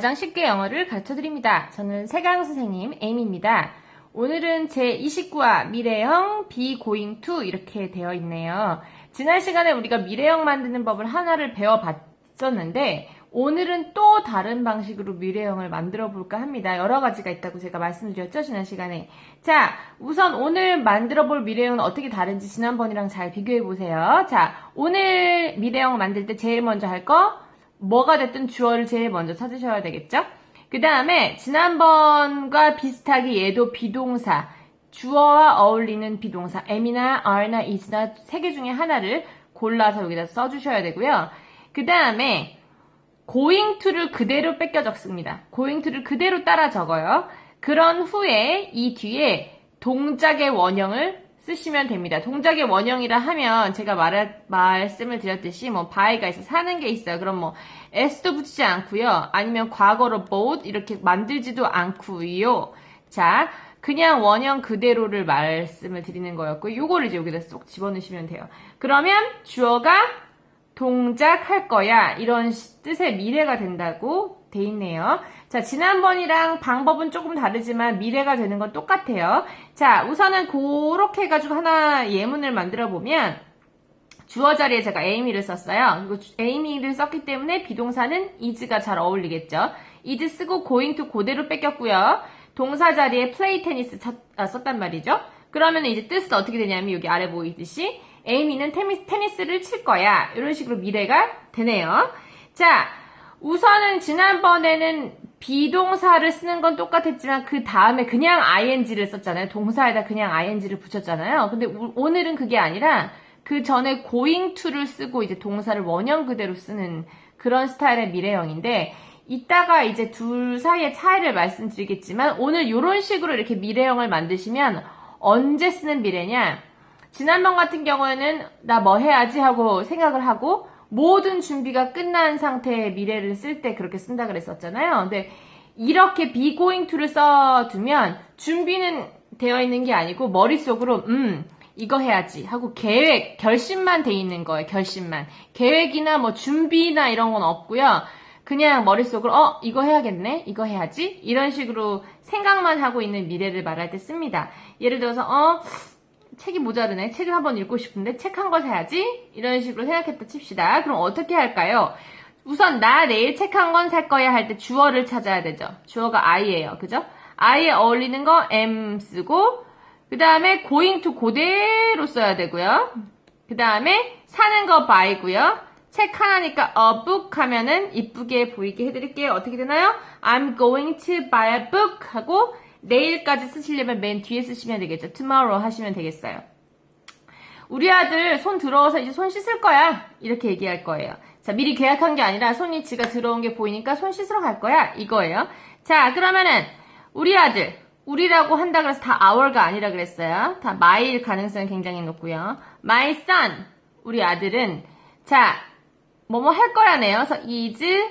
가장 쉽게 영어를 가르쳐 드립니다. 저는 세강 선생님 에이미입니다. 오늘은 제 29화 미래형 be going to 이렇게 되어 있네요. 지난 시간에 우리가 미래형 만드는 법을 하나를 배워봤었는데 오늘은 또 다른 방식으로 미래형을 만들어 볼까 합니다. 여러 가지가 있다고 제가 말씀드렸죠, 지난 시간에. 자, 우선 오늘 만들어 볼 미래형은 어떻게 다른지 지난번이랑 잘 비교해 보세요. 자, 오늘 미래형 만들 때 제일 먼저 할 거, 뭐가 됐든 주어를 제일 먼저 찾으셔야 되겠죠? 그 다음에 지난번과 비슷하게 얘도 비동사, 주어와 어울리는 비동사, am이나 are나 is나 세 개 중에 하나를 골라서 여기다 써주셔야 되고요. 그 다음에 going to를 그대로 뺏겨 적습니다. going to를 그대로 따라 적어요. 그런 후에 이 뒤에 동작의 원형을 쓰시면 됩니다. 동작의 원형이라 하면 제가 말, 말씀을 드렸듯이 뭐 by가 있어 사는 게 있어요. 그럼 뭐 s도 붙이지 않고요. 아니면 과거로 both 이렇게 만들지도 않고요. 자, 그냥 원형 그대로를 말씀을 드리는 거였고 요거를 이제 여기다 쏙 집어넣으시면 돼요. 그러면 주어가 동작할 거야. 이런 뜻의 미래가 된다고 돼 있네요. 자, 지난번이랑 방법은 조금 다르지만 미래가 되는 건 똑같아요. 자, 우선은 그렇게 해가지고 하나 예문을 만들어 보면 주어 자리에 제가 에이미를 썼어요. 그리고 에이미를 썼기 때문에 비동사는 is가 잘 어울리겠죠. is 쓰고 going to 그대로 뺏겼고요. 동사 자리에 play 테니스 아, 썼단 말이죠. 그러면 이제 뜻은 어떻게 되냐면 여기 아래 보이듯이 에이미는 테니스, 테니스를 칠 거야. 이런 식으로 미래가 되네요. 자, 우선은 지난번에는 비동사를 쓰는 건 똑같았지만 그 다음에 그냥 ing를 썼잖아요. 동사에다 그냥 ing를 붙였잖아요. 근데 오늘은 그게 아니라 그 전에 going to를 쓰고 이제 동사를 원형 그대로 쓰는 그런 스타일의 미래형인데 이따가 이제 둘 사이의 차이를 말씀드리겠지만 오늘 이런 식으로 이렇게 미래형을 만드시면 언제 쓰는 미래냐? 지난번 같은 경우에는 나 뭐 해야지 하고 생각을 하고 모든 준비가 끝난 상태의 미래를 쓸 때 그렇게 쓴다 그랬었잖아요. 근데 이렇게 be going to를 써두면 준비는 되어 있는 게 아니고 머릿속으로 음 이거 해야지 하고 계획 결심만 돼 있는 거예요. 결심만 계획이나 뭐 준비나 이런 건 없고요. 그냥 머릿속으로 어 이거 해야겠네 이거 해야지 이런 식으로 생각만 하고 있는 미래를 말할 때 씁니다. 예를 들어서 어 책이 모자르네. 책을 한번 읽고 싶은데 책 한 권 사야지? 이런 식으로 생각했다 칩시다. 그럼 어떻게 할까요? 우선 나 내일 책 한 권 살 거야 할 때 주어를 찾아야 되죠. 주어가 I예요. 그죠? I에 어울리는 거 M 쓰고 그 다음에 going to 그대로 써야 되고요. 그 다음에 사는 거 by고요. 책 하나니까 a book 하면은 이쁘게 보이게 해드릴게요. 어떻게 되나요? I'm going to buy a book 하고 내일까지 쓰시려면 맨 뒤에 쓰시면 되겠죠. tomorrow 하시면 되겠어요. 우리 아들 손 들어와서 이제 손 씻을 거야. 이렇게 얘기할 거예요. 자, 미리 계약한 게 아니라 손이 지가 들어온 게 보이니까 손 씻으러 갈 거야. 이거예요. 자, 그러면은 우리 아들 우리라고 한다 그래서 다 our가 아니라 그랬어요. 다 my일 가능성이 굉장히 높고요. my son 우리 아들은 자, 뭐뭐 할 거야네요. 그래서 is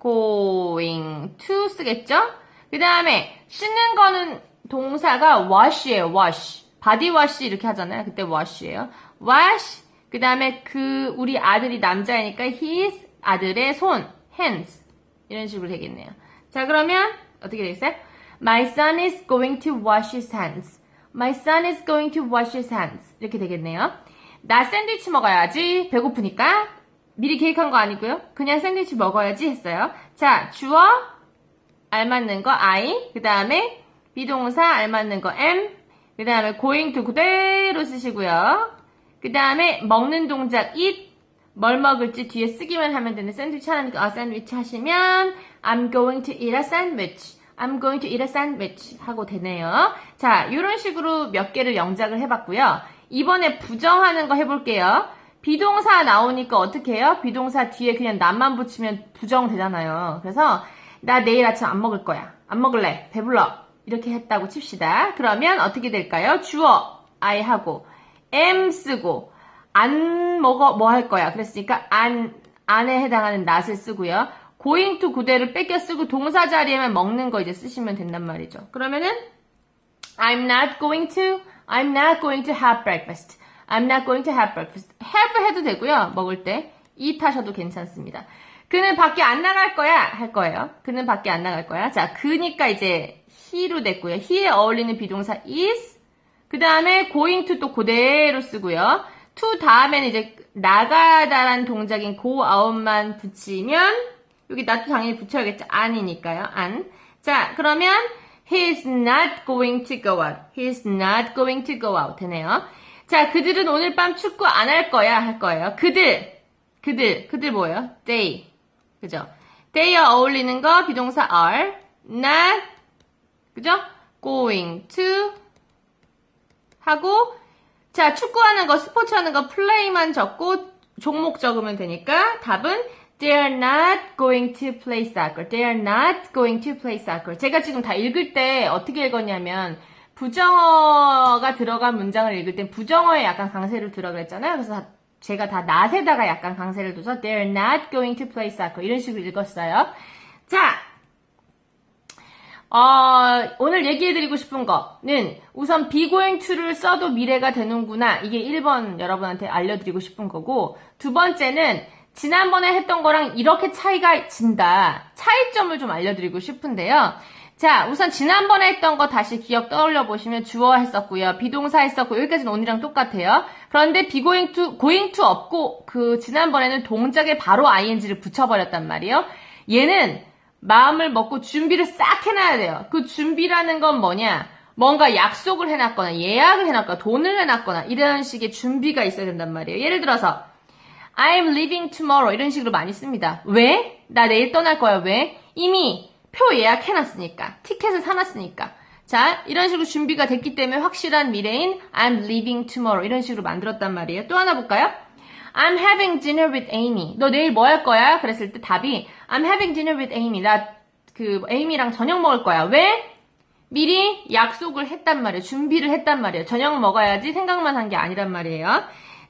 going to 쓰겠죠? 그 다음에 씻는 거는 동사가 wash예요. wash. body wash 이렇게 하잖아요. 그때 wash예요. wash. 그 다음에 그 우리 아들이 남자이니까 his 아들의 손 hands 이런 식으로 되겠네요. 자 그러면 어떻게 되겠어요? My son is going to wash his hands. My son is going to wash his hands. 이렇게 되겠네요. 나 샌드위치 먹어야지. 배고프니까. 미리 계획한 거 아니고요. 그냥 샌드위치 먹어야지 했어요. 자, 주어 알맞는 거 I, 그 다음에 비동사 알맞는 거 am, 그 다음에 going to 그대로 쓰시고요. 그 다음에 먹는 동작 eat, 뭘 먹을지 뒤에 쓰기만 하면 되는 샌드위치 하나니까 아 샌드위치 하시면 I'm going to eat a sandwich. I'm going to eat a sandwich 하고 되네요. 자, 이런 식으로 몇 개를 영작을 해봤고요. 이번에 부정하는 거 해볼게요. 비동사 나오니까 어떻게 해요? 비동사 뒤에 그냥 남만 붙이면 부정되잖아요. 그래서 나 내일 아침 안 먹을 거야. 안 먹을래. 배불러. 이렇게 했다고 칩시다. 그러면 어떻게 될까요? 주어 I 하고 am 쓰고 안 먹어 뭐 할 거야. 그랬으니까 안 안에 해당하는 not을 쓰고요. going to 그대로 뺏겨 쓰고 동사 자리에만 먹는 거 이제 쓰시면 된단 말이죠. 그러면은 I'm not going to I'm not going to have breakfast. I'm not going to have breakfast. have 해도 되고요. 먹을 때 eat 하셔도 괜찮습니다. 그는 밖에 안 나갈 거야 할 거예요. 그는 밖에 안 나갈 거야. 자, 그니까 이제 he로 됐고요. he에 어울리는 비동사 is. 그 다음에 going to 또 그대로 쓰고요. to 다음에는 이제 나가다란 동작인 go out만 붙이면 여기 나도 당연히 붙여야겠죠. 안이니까요. 안. 자, 그러면 he is not going to go out. he is not going to go out 되네요. 자, 그들은 오늘 밤 축구 안 할 거야 할 거예요. 그들. 그들. 그들 뭐예요? they. 그죠? they에 어울리는 거 비동사 are. not 그죠? going to 하고 자, 축구하는 거, 스포츠 하는 거 플레이만 적고 종목 적으면 되니까 답은 They are not going to play soccer. They are not going to play soccer. 제가 지금 다 읽을 때 어떻게 읽었냐면 부정어가 들어간 문장을 읽을 땐 부정어에 약간 강세를 두라 그랬잖아요. 그래서 제가 다 not에다가 약간 강세를 둬서 They are not going to play soccer. 이런 식으로 읽었어요. 자, 어, 오늘 얘기해드리고 싶은 거는 우선 be going to를 써도 미래가 되는구나. 이게 1번 여러분한테 알려드리고 싶은 거고, 두 번째는 지난번에 했던 거랑 이렇게 차이가 진다. 차이점을 좀 알려드리고 싶은데요. 자, 우선 지난번에 했던 거 다시 기억 떠올려 보시면 주어 했었고요. 비동사 했었고, 여기까지는 오늘이랑 똑같아요. 그런데 be going to, going to 없고, 그, 지난번에는 동작에 바로 ing를 붙여버렸단 말이에요. 얘는 마음을 먹고 준비를 싹 해놔야 돼요. 그 준비라는 건 뭐냐? 뭔가 약속을 해놨거나 예약을 해놨거나 돈을 해놨거나 이런 식의 준비가 있어야 된단 말이에요. 예를 들어서 I'm leaving tomorrow 이런 식으로 많이 씁니다. 왜? 나 내일 떠날 거야. 왜? 이미 표 예약해놨으니까. 티켓을 사놨으니까. 자, 이런 식으로 준비가 됐기 때문에 확실한 미래인 I'm leaving tomorrow 이런 식으로 만들었단 말이에요. 또 하나 볼까요? I'm having dinner with Amy. 너 내일 뭐 할 거야? 그랬을 때 답이 I'm having dinner with Amy. 나 그 에이미랑 저녁 먹을 거야. 왜? 미리 약속을 했단 말이에요. 준비를 했단 말이에요. 저녁 먹어야지 생각만 한 게 아니란 말이에요.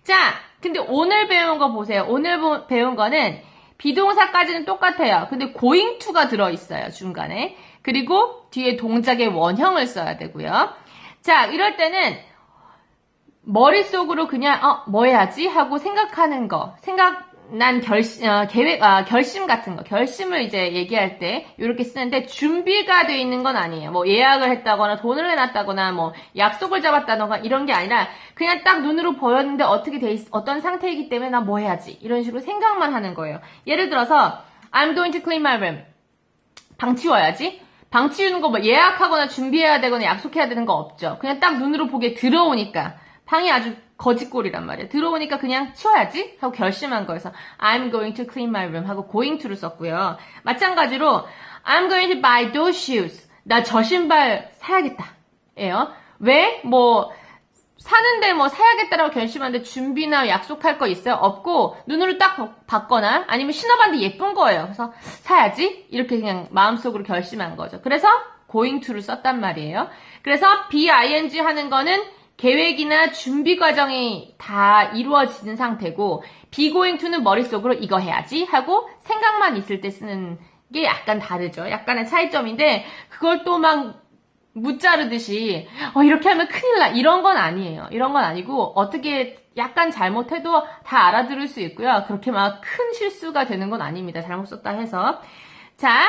자, 근데 오늘 배운 거 보세요. 오늘 보- 배운 거는 비동사까지는 똑같아요. 근데 going to가 들어있어요. 중간에. 그리고 뒤에 동작의 원형을 써야 되고요. 자, 이럴 때는 머릿속으로 그냥 어, 뭐 해야지 하고 생각하는 거, 생각 난 결심, 어, 계획, 아, 결심 같은 거, 결심을 이제 얘기할 때 이렇게 쓰는데 준비가 돼 있는 건 아니에요. 뭐 예약을 했다거나 돈을 해놨다거나 뭐 약속을 잡았다거나 이런 게 아니라 그냥 딱 눈으로 보였는데 어떻게 돼 있, 어떤 상태이기 때문에 나 뭐 해야지 이런 식으로 생각만 하는 거예요. 예를 들어서 I'm going to clean my room. 방 치워야지. 방 치우는 거 뭐 예약하거나 준비해야 되거나 약속해야 되는 거 없죠. 그냥 딱 눈으로 보기에 들어오니까 방이 아주 거짓골이란 말이에요. 들어오니까 그냥 치워야지 하고 결심한 거여서 I'm going to clean my room 하고 going to를 썼고요. 마찬가지로 I'm going to buy those shoes. 나 저 신발 사야겠다. 예요. 왜? 뭐 사는데 뭐 사야겠다라고 결심하는데 준비나 약속할 거 있어요? 없고 눈으로 딱 봐- 봤거나 아니면 신어봤는데 예쁜 거예요. 그래서 사야지 이렇게 그냥 마음속으로 결심한 거죠. 그래서 going to를 썼단 말이에요. 그래서 BING 하는 거는 계획이나 준비 과정이 다 이루어지는 상태고 going to는 머릿속으로 이거 해야지 하고 생각만 있을 때 쓰는 게 약간 다르죠. 약간의 차이점인데 그걸 또 막 무자르듯이 어, 이렇게 하면 큰일 나 이런 건 아니에요. 이런 건 아니고 어떻게 약간 잘못해도 다 알아들을 수 있고요. 그렇게 막 큰 실수가 되는 건 아닙니다. 잘못 썼다 해서 자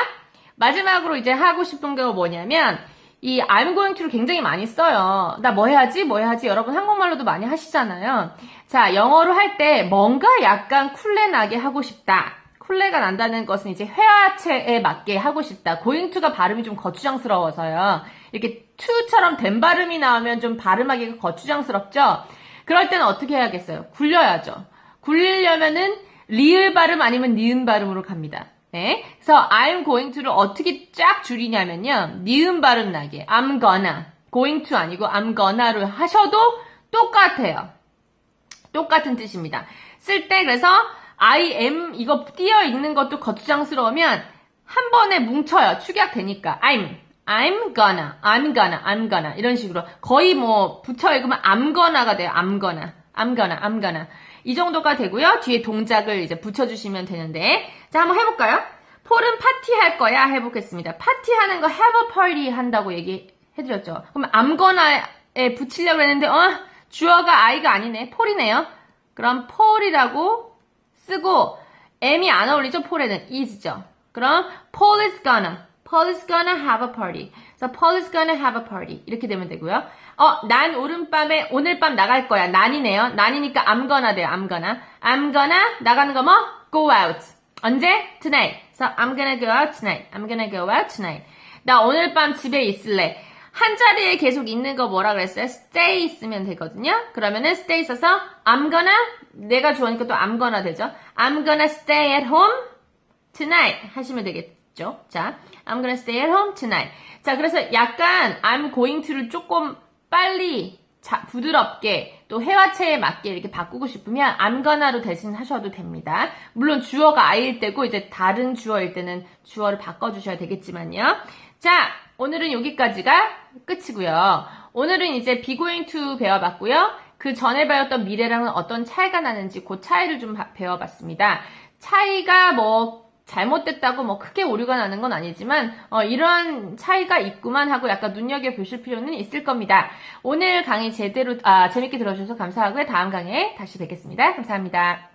마지막으로 이제 하고 싶은 게 뭐냐면 이 I'm going to를 굉장히 많이 써요. 나 뭐 해야지 뭐 해야지 여러분 한국말로도 많이 하시잖아요. 자 영어로 할 때 뭔가 약간 쿨레 나게 하고 싶다. 쿨레가 난다는 것은 이제 회화체에 맞게 하고 싶다. going to가 발음이 좀 거추장스러워서요. 이렇게 to처럼 된 발음이 나오면 좀 발음하기가 거추장스럽죠? 그럴 때는 어떻게 해야겠어요? 굴려야죠. 굴리려면은 리을 발음 아니면 니은 발음으로 갑니다. 네. 그래서 I'm going to를 어떻게 쫙 줄이냐면요. 니은 발음 나게. I'm gonna. going to 아니고 I'm gonna로 하셔도 똑같아요. 똑같은 뜻입니다. 쓸 때 그래서 I am 이거 띄어 읽는 것도 거추장스러우면 한 번에 뭉쳐요. 축약되니까 I'm I'm gonna, I'm gonna, I'm gonna 이런 식으로 거의 뭐 붙여 읽으면 I'm gonna가 돼요. I'm gonna, I'm gonna, I'm gonna 이 정도가 되고요. 뒤에 동작을 이제 붙여주시면 되는데 자 한번 해볼까요? 폴은 파티 할 거야 해보겠습니다. 파티 하는 거 have a party 한다고 얘기해드렸죠. 그럼 I'm gonna에 붙이려고 했는데 어 주어가 I가 아니네 폴이네요. 그럼 폴이라고 쓰고 M이 안 어울리죠? 폴에는 is죠. 그럼 Paul is gonna. Paul is gonna have a party. 그래서 Paul is gonna have a party. 이렇게 되면 되고요. 어, 난 오른밤에 오늘 밤 나갈 거야. 난이네요. 난이니까 I'm gonna 돼요. I'm gonna. I'm gonna 나가는 거 뭐? Go out. 언제? Tonight. 그래서 I'm gonna go out tonight. I'm gonna go out tonight. 나 오늘 밤 집에 있을래. 한 자리에 계속 있는 거 뭐라 그랬어요? stay 있으면 되거든요. 그러면은 stay 있어서 I'm gonna 내가 좋으니까 또 I'm gonna 되죠. I'm gonna stay at home tonight 하시면 되겠죠. 자, I'm gonna stay at home tonight. 자, 그래서 약간 I'm going to를 조금 빨리 자, 부드럽게 또 해화체에 맞게 이렇게 바꾸고 싶으면 I'm gonna로 대신 하셔도 됩니다. 물론 주어가 I일 때고 이제 다른 주어일 때는 주어를 바꿔주셔야 되겠지만요. 자, 오늘은 여기까지가 끝이고요. 오늘은 이제 be going to 배워봤고요. 그 전에 배웠던 미래랑은 어떤 차이가 나는지 그 차이를 좀 바- 배워봤습니다. 차이가 뭐 잘못됐다고 뭐 크게 오류가 나는 건 아니지만 어, 이런 차이가 있구만 하고 약간 눈여겨 보실 필요는 있을 겁니다. 오늘 강의 제대로 아, 재밌게 들어주셔서 감사하고요. 다음 강의에 다시 뵙겠습니다. 감사합니다.